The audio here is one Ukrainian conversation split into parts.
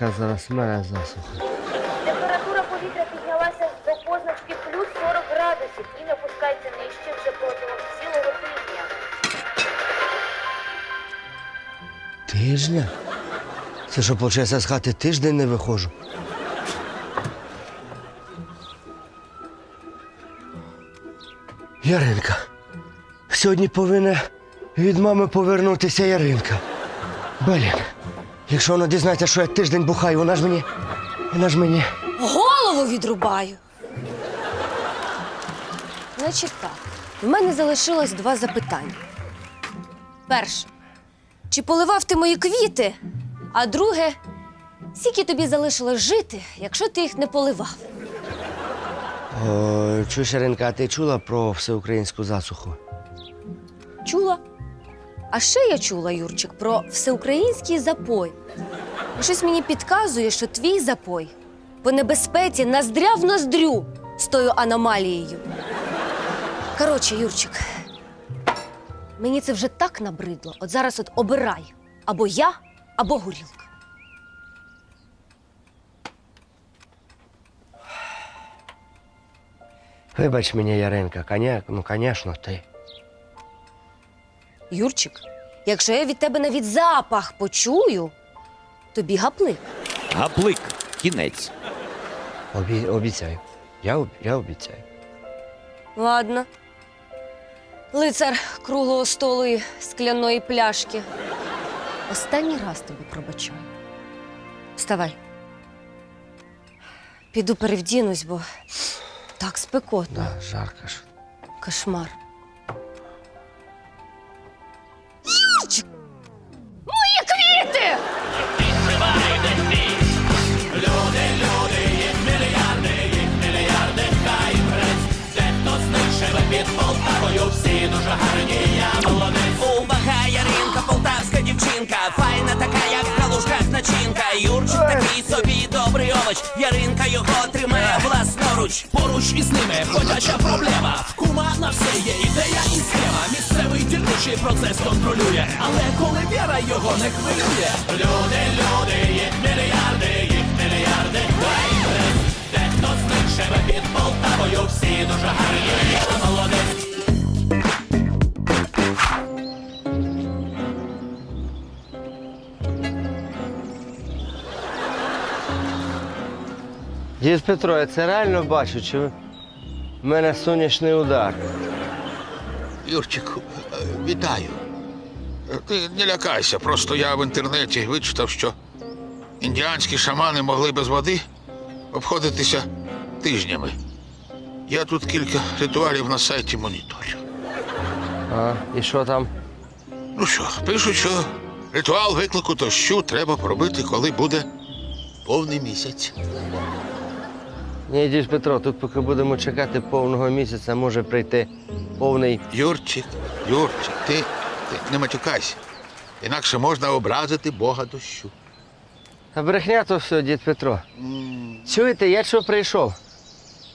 Яка зараз мене засуха. Температура повітря піднялася до позначки плюс 40 градусів і не опускається нижче вже протягом цілого тижня. Тижня? Це що, виходить, з хати тиждень не виходжу? Яринка. Сьогодні повинна від мами повернутися Яринка. Блін. Якщо вона дізнається, що я тиждень бухаю, вона ж мені. Вона ж мені. Голову відрубаю. Значить так, в мене залишилось два запитання. Перше, чи поливав ти мої квіти? А друге, скільки тобі залишилось жити, якщо ти їх не поливав? О, чуєш, а ти чула про всеукраїнську засуху? Чула? А ще я чула, Юрчик, про всеукраїнський запой. Щось мені підказує, що твій запой по небезпеці ноздря в ноздрю з тою аномалією. Коротше, Юрчик, мені це вже так набридло. От зараз от обирай або я, або горілка. Вибач мені, Яринка, коня... ну, звісно, ти. Юрчик, якщо я від тебе навіть запах почую, тобі гаплик. Гаплик. Кінець. Обі... Обіцяю. Я, об... я обіцяю. Ладно. Лицар круглого столу і скляної пляшки. Останній раз тобі пробачаю. Вставай. Піду перевдінусь, бо так спекотно. Да, жарко ж. Кошмар. Увага, Яринка, полтавська дівчинка, файна така, як на лужках начинка. Юрчик такий собі добрий овоч. Яринка його тримає власноруч. Поруч із ними ходяча проблема. В Кума на все є ідея і схема. Місцевий дільничий процес контролює, але коли віра його не хвилює. Люди, люди, їх мільярди, Дід Петро, я це реально бачу, чи в мене сонячний удар. Юрчику, е, вітаю. Е, Ти не лякайся, просто я в інтернеті вичитав, що індіанські шамани могли без води обходитися тижнями. Я тут кілька ритуалів на сайті моніторю. А, і що там? Ну що, пишуть, що ритуал виклику дощу треба пробити, коли буде повний місяць. Ні, дід Петро, тут поки будемо чекати повного місяця, може прийти повний. Юрчик, Юрчик, ти, ти не матюкайся. Інакше можна образити Бога дощу. Та брехня то все, дід Петро. Чуєте, я що прийшов?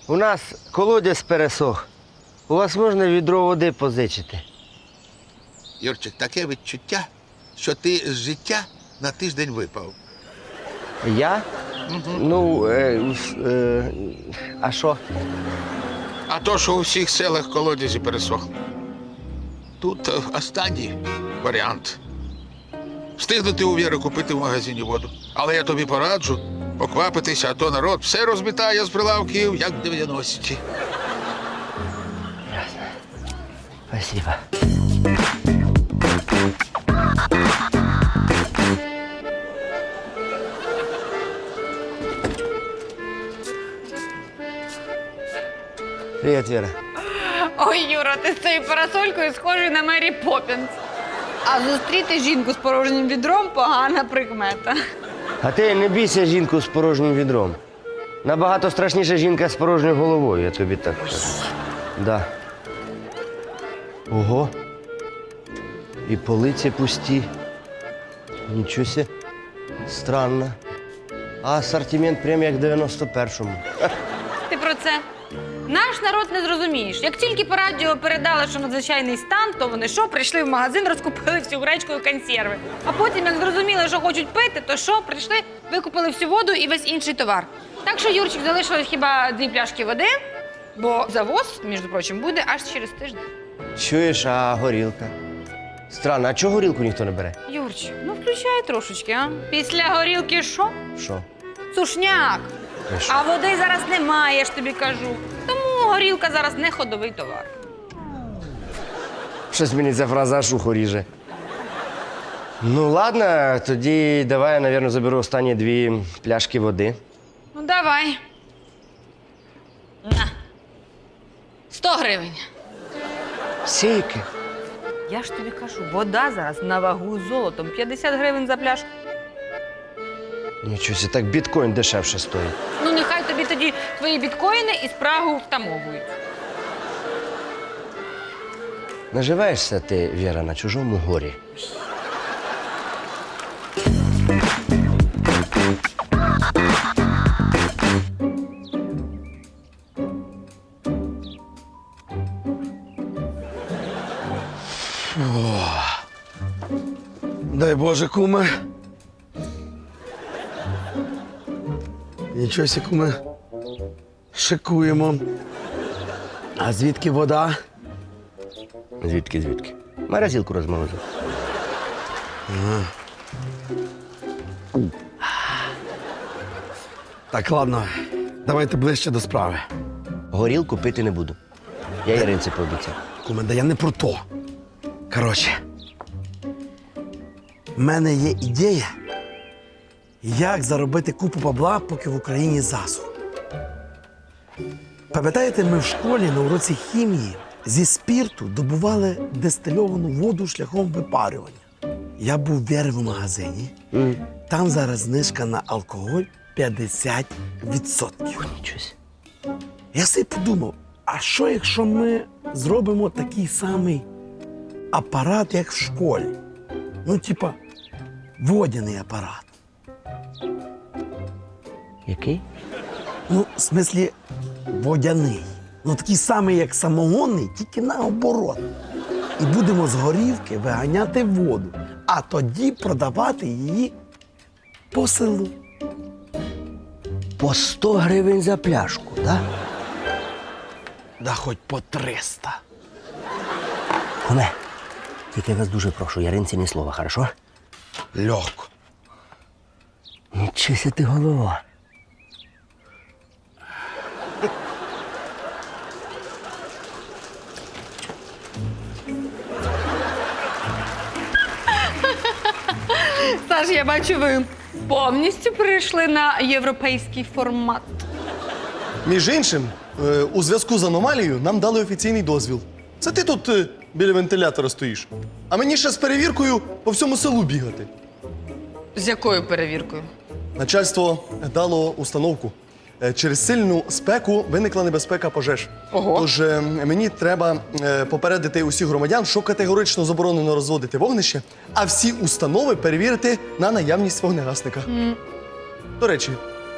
У нас колодязь пересох. У вас можна відро води позичити. Юрчик, таке відчуття, що ти з життя на тиждень випав. Я? Ну, е, с- е, а що? А то, що у всіх селах колодязі пересохли. Тут е, останній варіант. Встигнути у Віри купити в магазині воду. Але я тобі пораджу поквапитися, а то народ все розмітає з прилавків, як 90-ті. Спасибо. Привіт, Ой, Юра, ти з цією парасолькою схожий на Мері Поппінс. А зустріти жінку з порожнім відром погана прикмета. А ти не бійся жінку з порожнім відром. Набагато страшніша жінка з порожньою головою, я тобі так кажу. Да. Ого. І полиці пусті, Нічого сі. Странно. А ассортимент прям як в 91-му. Ти про це? Наш народ не зрозумієш. Як тільки по радіо передали, що надзвичайний стан, то вони що, прийшли в магазин, розкупили всю гречку і консерви. А потім, як зрозуміли, що хочуть пити, то що, прийшли, викупили всю воду і весь інший товар. Так що, Юрчик, залишилось хіба дві пляшки води, бо завоз, між прочим, буде аж через тиждень. Чуєш, а горілка? Странно, а чого горілку ніхто не бере? Юрчик, ну включай трошечки, а? Після горілки що? Що? Сушняк. А води зараз немає, я ж тобі кажу. Тому горілка зараз не ходовий товар. Щось мені ця фраза аж ухо ріже. Ну, ладно, тоді давай я, напевно, заберу останні дві пляшки води. Ну, давай. На. 100 гривень. Сійки. Я ж тобі кажу, вода зараз на вагу з золотом. 50 гривень за пляшку. Нічого, сі, так біткоін дешевше стоїть. Ну, нехай тобі тоді твої біткоїни і спрагу втамовують. Наживаєшся ти, Віра, на чужому горі. Дай Боже, куме. Нічого сі, куме. Шикуємо. А звідки вода? Звідки, звідки? Морозилку розморозив. Так, ладно, давайте ближче до справи. Горілку пити не буду. Я Яринці пообіцяв. Куме, да я не про то. Коротше, в мене є ідея, як заробити купу бабла, поки в Україні засух. Пам'ятаєте, ми в школі на уроці хімії зі спірту добували дистильовану воду шляхом випарювання. Я був в в магазині. Там зараз знижка на алкоголь 50%. Нічого. Я собі подумав, а що якщо ми зробимо такий самий апарат, як в школі? Ну, типа, водяний апарат. Який? Ну, в смислі, водяний. Ну, такий самий, як самогонний, тільки наоборот. І будемо з горівки виганяти воду, а тоді продавати її по селу. По 100 гривень за пляшку, так? Да? Да хоч по 300. Куме, тільки я вас дуже прошу, Яринці ні слова, хорошо? Легко. Нічого сі ти голова. Саш, я бачу, ви повністю перейшли на європейський формат. Між іншим, е, у зв'язку з аномалією нам дали офіційний дозвіл. Це ти тут е, біля вентилятора стоїш. А мені ще з перевіркою по всьому селу бігати. З якою перевіркою? Начальство дало установку. Е, Через сильну спеку виникла небезпека пожеж. Ого. Тож е, мені треба е, попередити усіх громадян, що категорично заборонено розводити вогнище, а всі установи перевірити на наявність вогнегасника. До речі,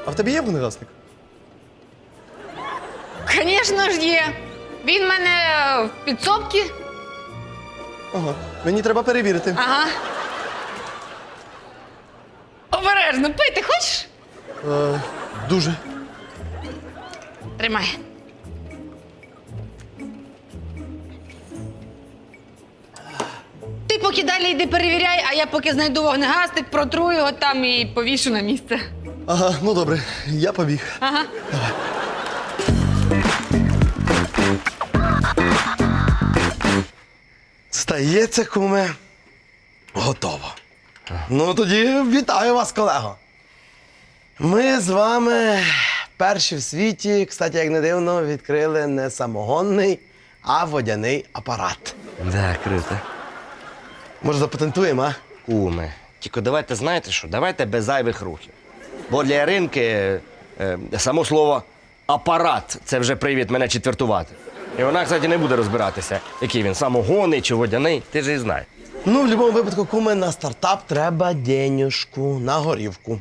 а в тебе є вогнегасник? Звісно ж є. Він в мене в підсобці. Ага. Мені треба перевірити. Ага. Обережно, пити хочеш? Е, дуже. Тримай. Ти поки далі йди перевіряй, а я поки знайду вогнегасник, протру його там і повішу на місце. Ага, ну добре, я побіг. Ага. Стається, куме. Готово. Ну тоді вітаю вас, колего. Ми з вами перші в світі, кстати, як не дивно, відкрили не самогонний, а водяний апарат. Да, круто. Може, запатентуємо, а? Куме. Тільки давайте знаєте що? Давайте без зайвих рухів. Бо для Яринки е, само слово апарат це вже привід мене четвертувати. І вона, кстати, не буде розбиратися, який він самогонний чи водяний, ти ж і знаєш. Ну, в будь-якому випадку, куме, на стартап треба денюжку на горівку.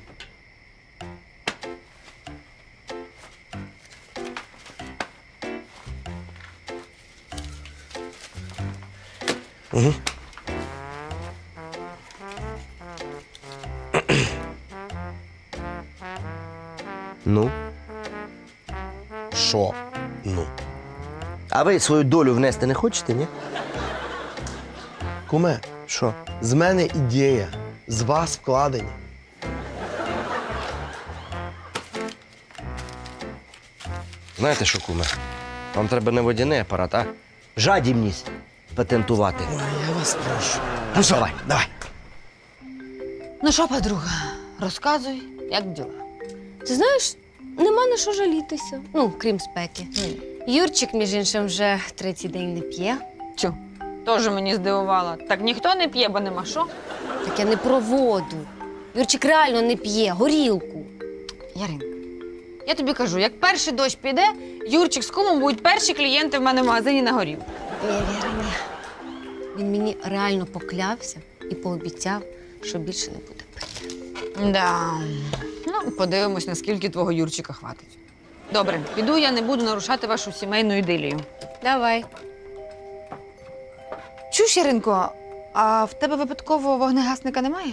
Ну, Що? Ну. а ви свою долю внести не хочете, ні? Куме, Що? з мене ідея, з вас вкладення. Знаєте що, куме? Вам треба не водяний апарат, а жадібність патентувати. Ой, я вас прошу. Ну, давай, давай. Ну що, подруга, розказуй, як діла. Ти знаєш, нема на що жалітися. Ну, крім спеки. Юрчик, між іншим, вже третій день не п'є. Чу, теж мені здивувало. Так ніхто не п'є, бо нема що. Так я не про воду. Юрчик реально не п'є, горілку. Яринка, я тобі кажу, як перший дощ піде, Юрчик з кумом будуть перші клієнти в мене в магазині на горів. Ні, Віра, ні. Він мені реально поклявся і пообіцяв, що більше не буде пити. Да. Ну, подивимось, наскільки твого Юрчика хватить. Добре, піду, я не буду нарушати вашу сімейну ідилію. Давай. Чуєш, Яринко, а в тебе випадково вогнегасника немає?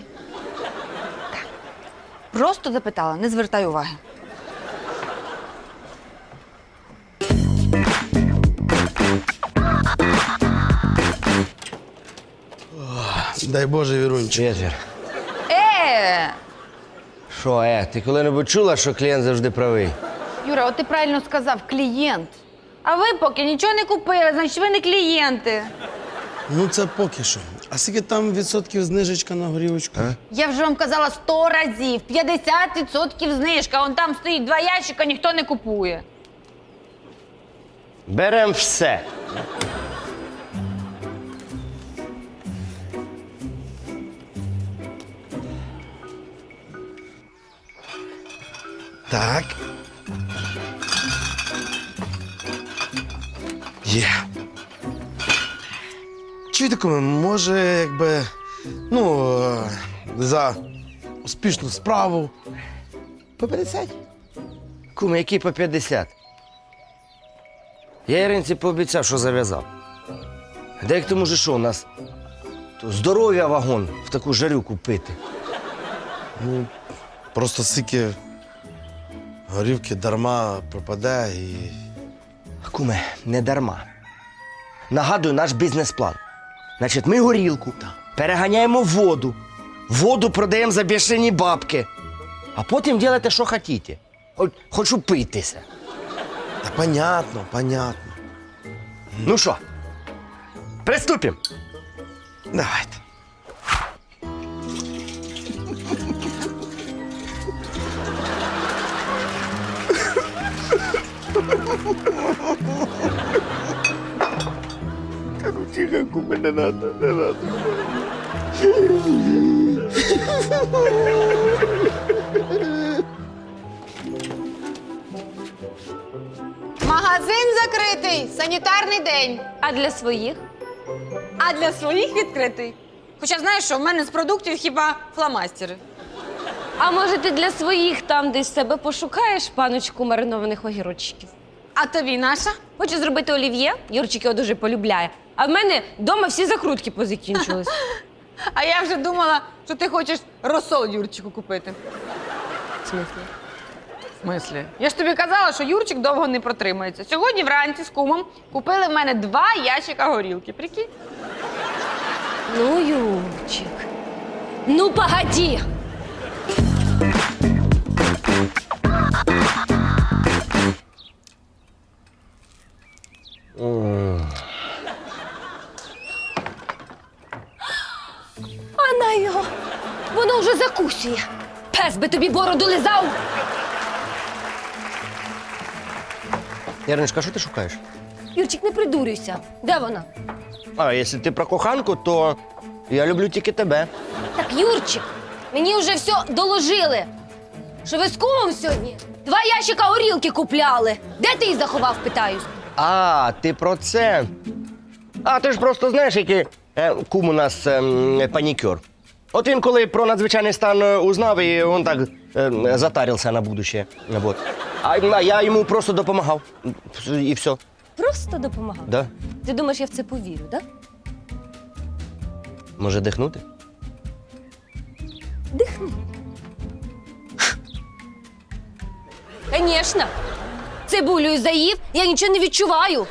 Так. Просто запитала, не звертай уваги. Дай Боже, Вірунчик. Привіт, Е! Що, е, ти коли-небудь чула, що клієнт завжди правий? Юра, от ти правильно сказав, клієнт. А ви поки нічого не купили, значить ви не клієнти. Ну, це поки що. А скільки там відсотків знижечка на горівочку? Я вже вам казала сто разів, 50% знижка. Он там стоїть два ящика, ніхто не купує. Берем все. Так. Є. Чуєте, може, якби. Ну, е, за успішну справу. По 50? Куме, який по 50? Я Іринці пообіцяв, що зав'язав. Де як ти може що, у нас то здоров'я вагон в таку жарюку пити. Ну, просто стільки горівки дарма пропаде і. Куме, не дарма. Нагадую наш бізнес-план. Значить, ми горілку переганяємо в воду, воду продаємо за бішені бабки, а потім ділите, що хотіте. Хоч, хоч упитися. Та понятно, понятно. Ну що, приступимо. Давайте. Магазин закритий, санітарний день. А для своїх? А для своїх відкритий. Хоча знаєш що, в мене з продуктів хіба фломастери. А може ти для своїх там десь себе пошукаєш паночку маринованих огірочків? А тобі наша? Хочу зробити олів'є, Юрчик його дуже полюбляє. А в мене вдома всі закрутки позакінчились. А я вже думала, що ти хочеш розсол Юрчику купити. В смислі? В смислі? Я ж тобі казала, що Юрчик довго не протримається. Сьогодні вранці з кумом купили в мене два ящика горілки. Прикинь? Ну, Юрчик. Ну, погоди! Бороду лизав. Яриночка, що ти шукаєш? Юрчик, не придурюйся. Де вона? А якщо ти про коханку, то я люблю тільки тебе. Так, Юрчик, мені вже все доложили. Що ви з кумом сьогодні два ящика горілки купляли. Де ти їх заховав, питаюсь? А, ти про це. А ти ж просто знаєш, які Е, кум у нас ем, панікюр. От він коли про надзвичайний стан е, узнав, і він так е, затарився на будущее. Вот. А, а я йому просто допомагав. І все. Просто допомагав. Да? Ти думаєш, я в це повірю, так? Може дихнути? Дихни. Звісно. Цибулю заїв, я нічого не відчуваю.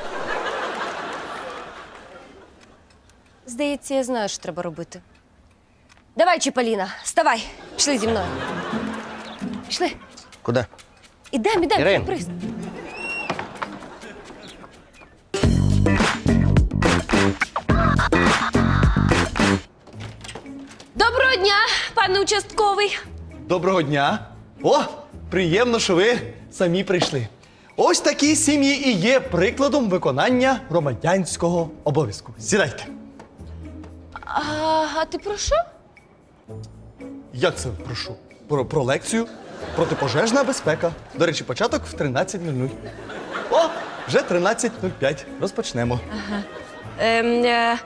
Здається, я знаю, що треба робити. Давай, Чіпаліна, вставай, пішли зі мною. Пішли. Куди? Ідем, ідем, Ірин. сюрприз. Доброго дня, пане участковий. Доброго дня. О, приємно, що ви самі прийшли. Ось такі сім'ї і є прикладом виконання громадянського обов'язку. Сідайте. А, а ти про що? Як це прошу? Про, про лекцію? Протипожежна безпека. До речі, початок в 13.00. О, вже 13.05. Розпочнемо. Ем, е,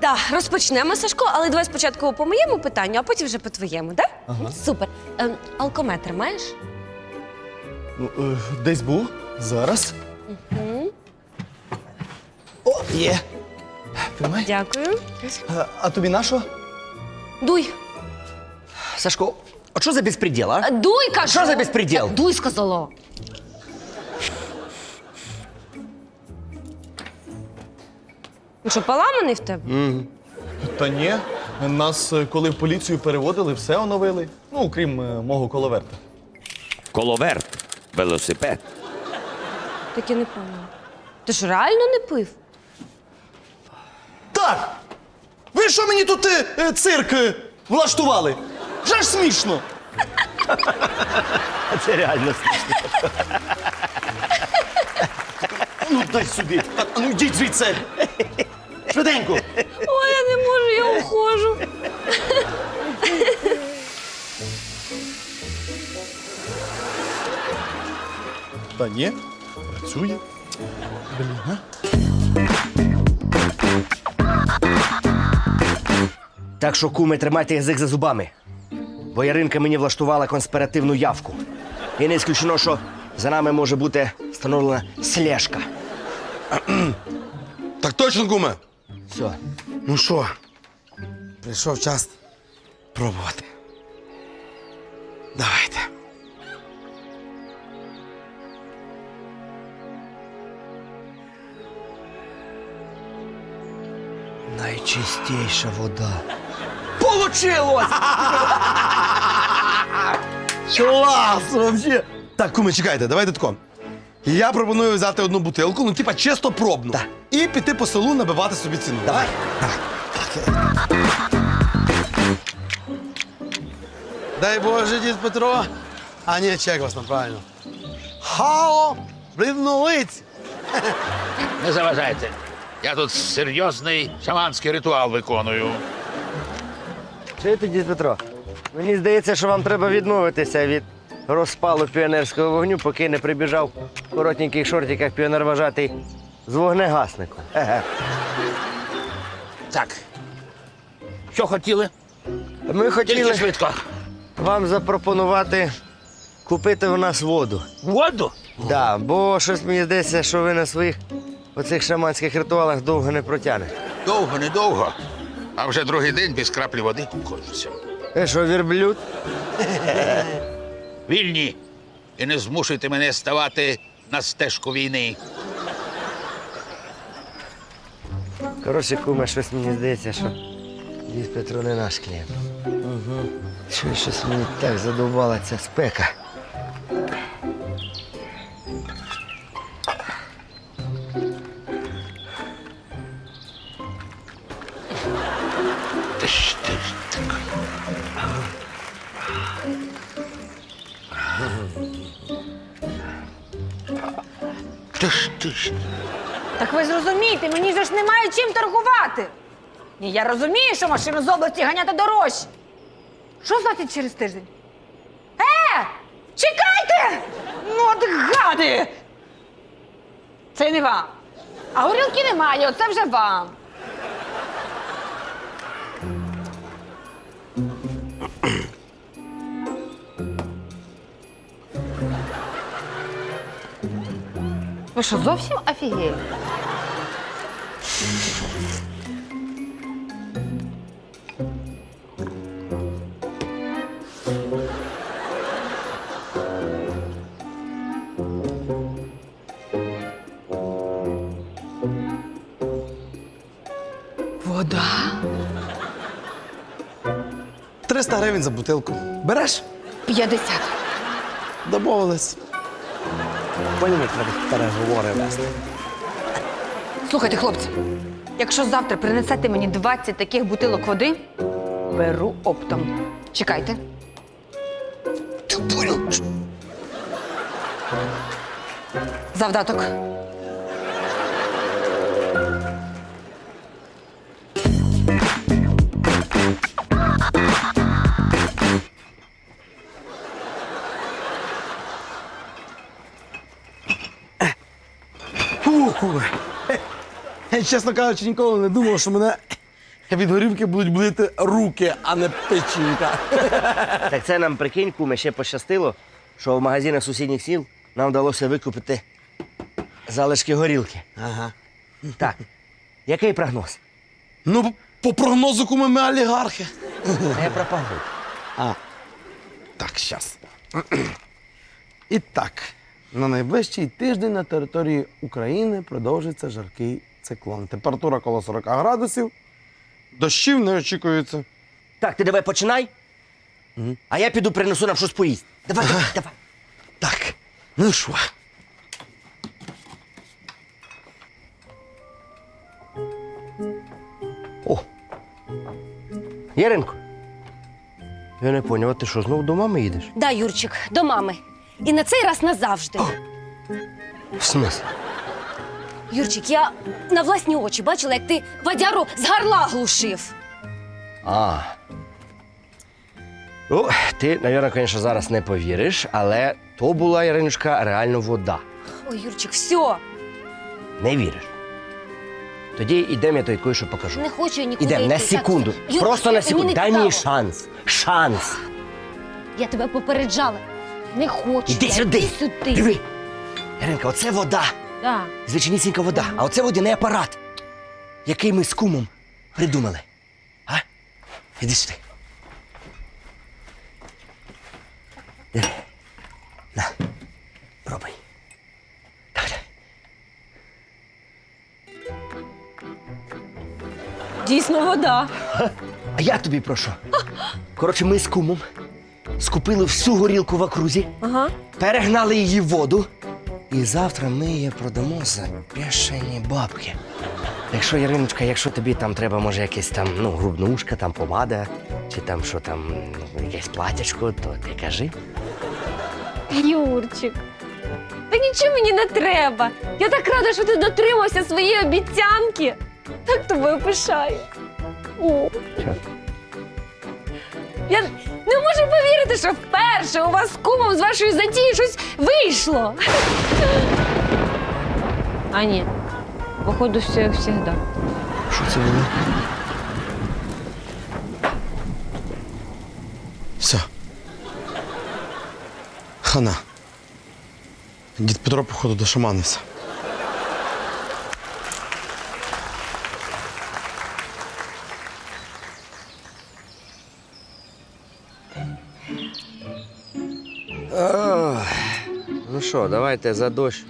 да, розпочнемо, Сашко, але давай спочатку по моєму питанню, а потім вже по твоєму, так? Ага. Супер. Ем, алкометр маєш? Ну, е, десь був. Зараз. О, є. Тримай. Дякую. А, а тобі на що? Дуй. Сашко, а що за безпреділ, а? Дуй, кажу. Що за безпреділ? Та Дуй, сказала. Ну що, поламаний в тебе? Та ні. Нас, е, коли в поліцію переводили, все оновили. Ну, окрім е, мого коловерта. Коловерт. Велосипед. Так я не пам'ятаю. Ти ж реально не пив? Так! Ви що мені тут е, е, цирк е, влаштували? Вже ж смішно! Це реально. смішно. Ну, дай сюди. А ну йдіть звідси. Швиденько. Ой, я не можу, я ухожу. Та ні, працює. Блін, а? Так що, куми, тримайте язик за зубами. Бо Яринка мені влаштувала конспіративну явку. І не ісключено, що за нами може бути встановлена слежка. Так точно, куме? Все. Ну що, прийшов час пробувати. Давайте. Найчистіша вода. Получилось! Клас, вообще! Так, куме, чекайте, давайте тако. Я пропоную взяти одну бутилку, ну, типа, чисто пробну. Так. І піти по селу набивати собі ціну. Давай. Дай Боже, дід Петро. А ні, чек вас там правильно. Хао! Бліднолиць! Не заважайте. Я тут серйозний шаманський ритуал виконую. Чуєте, дід Петро? Мені здається, що вам треба відмовитися від розпалу піонерського вогню, поки не прибіжав в коротеньких шортиках піонер-вожатий з вогнегасником. Еге. Так. Що хотіли? Ми Тільки хотіли швидко. вам запропонувати купити у нас воду. Воду? Да, бо щось мені здається, що ви на своїх оцих шаманських ритуалах довго не протягнете. Довго, недовго. А вже другий день без краплі води кукожуся. Ви що, вірблюд? Вільні. І не змушуйте мене ставати на стежку війни. Коротше, куме, щось мені здається, що дід Петро не наш клієнт. Угу. Щось мені так задовбала ця спека. немає чим торгувати. Ні, я розумію, що машину з області ганяти дорожче. Що значить через тиждень? Е! Чекайте! Ну, от гади! Це не вам. А горілки немає, оце вже вам. Ви що, зовсім офігели? Вода? 300 гривень за бутилку. Береш? 50. Домовились. Потім треба переговори вести. Слухайте, хлопці, якщо завтра принесете мені 20 таких бутилок води, беру оптом. Чекайте. Завдаток. Фу. Я, чесно кажучи, ніколи не думав, що мене від горівки будуть боліти руки, а не печінка. Так це нам прикинь, куме, ще пощастило, що в магазинах сусідніх сіл нам вдалося викупити залишки горілки. Ага. Так, який прогноз? Ну, по прогнозу куме, ми олігархи. Я пропагую. А. Так, щас. І так, на найближчий тиждень на території України продовжиться жаркий циклон. Температура коло 40 градусів. Дощів не очікується. Так, ти давай починай, а я піду принесу нам щось поїсти. Давай, давай, давай. Так, ну що? О. Яринко. Я не поняв, а ти що, знову до мами їдеш? Да, Юрчик, до мами. І на цей раз назавжди. В смислі? Юрчик, я на власні очі бачила, як ти вадяру з гарла глушив. А. Ну, ти, мабуть, звісно, зараз не повіриш, але то була, Яриночка, реально вода. Ой, Юрчик, все. Не віриш. Тоді йдемо, я тобі кое-що покажу. Не хочу я нікуди Ідемо на йти. секунду. Так, Юрчик, Просто на мені секунду. не Дай мені цікаво. шанс. Шанс. Я тебе попереджала. Не хочу. Іди я. сюди. Іди сюди. Диви. Яринка, оце вода. Да. Звичайнісінька вода. А оце водяний апарат, який ми з кумом придумали. А? Іди сюди. Диви. На. Пробуй. Давай, давай. Дійсно вода. А я тобі про що? Коротше, ми з кумом скупили всю горілку в окрузі, Ага. перегнали її в воду. І завтра ми її продамо за бешені бабки. Якщо, Яриночка, якщо тобі там треба, може, якесь там, ну, грубнушка, там помада, чи там що там, якесь платячко, то ти кажи. Юрчик. Та нічого мені не треба. Я так рада, що ти дотримався своєї обіцянки. Так тобою пишаю. О. Що? Я не можу повірити, що вперше у вас з кумом з вашої затії щось вийшло. А ні. Походу, все як завжди. Що це було? Все. Хана. Дід Петро, походу, дошаманився. Що, давайте за дощ.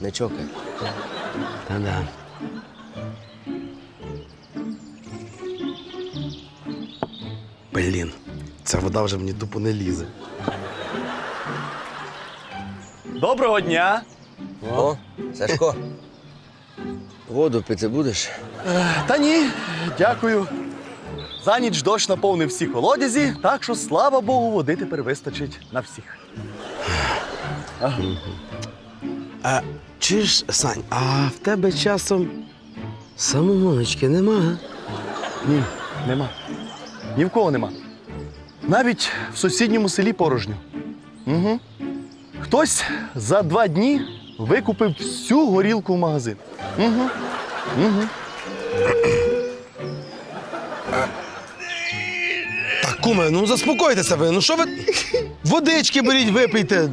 Не чокай. Та-да. Блін, ця вода вже мені дупу не лізе. Доброго дня! О, Сашко. Воду пити будеш? Та ні, дякую. За ніч дощ наповнив всі колодязі, так що, слава Богу, води тепер вистачить на всіх. А, чуєш, Сань, а в тебе часом самогоночки нема? Ні, нема. Ні в кого нема. Навіть в сусідньому селі порожньо. Угу. Хтось за два дні викупив всю горілку в магазин. Угу. Угу. Так, куме, ну заспокойтеся ви. Ну що ви. Водички беріть, випийте.